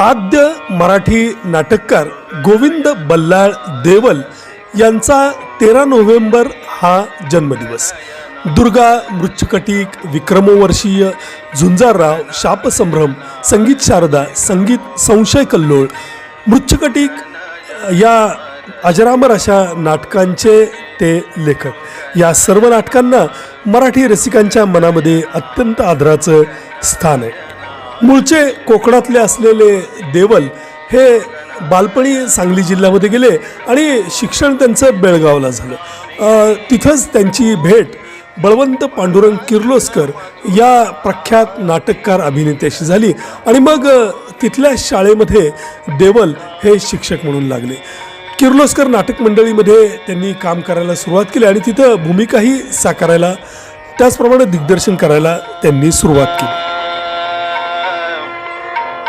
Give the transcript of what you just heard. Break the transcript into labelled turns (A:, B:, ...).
A: आद्य मराठी नाटककार गोविंद बल्लाळ देवल यांचा तेरा नोव्हेंबर हा जन्मदिवस. दुर्गा मृच्छकटिक विक्रमवर्षीय झुंजारराव शापसंभ्रम संगीत शारदा संगीत संशय कल्लोळ मृच्छकटिक या अजरामर अशा नाटकांचे ते लेखक. या सर्व नाटकांना मराठी रसिकांच्या मनामध्ये अत्यंत आदराचं स्थान आहे. मूळचे कोकणातले असलेले देवल हे बालपणी सांगली जिल्ह्यामध्ये गेले आणि शिक्षण त्यांचं बेळगावला झालं. तिथंच त्यांची भेट बळवंत पांडुरंग किर्लोस्कर या प्रख्यात नाटककार अभिनेत्याशी झाली आणि मग तिथल्या शाळेमध्ये देवल हे शिक्षक म्हणून लागले. किर्लोस्कर नाटक मंडळीमध्ये त्यांनी काम करायला सुरुवात केली आणि तिथं भूमिकाही साकारायला त्याचप्रमाणे दिग्दर्शन करायला त्यांनी सुरुवात केली.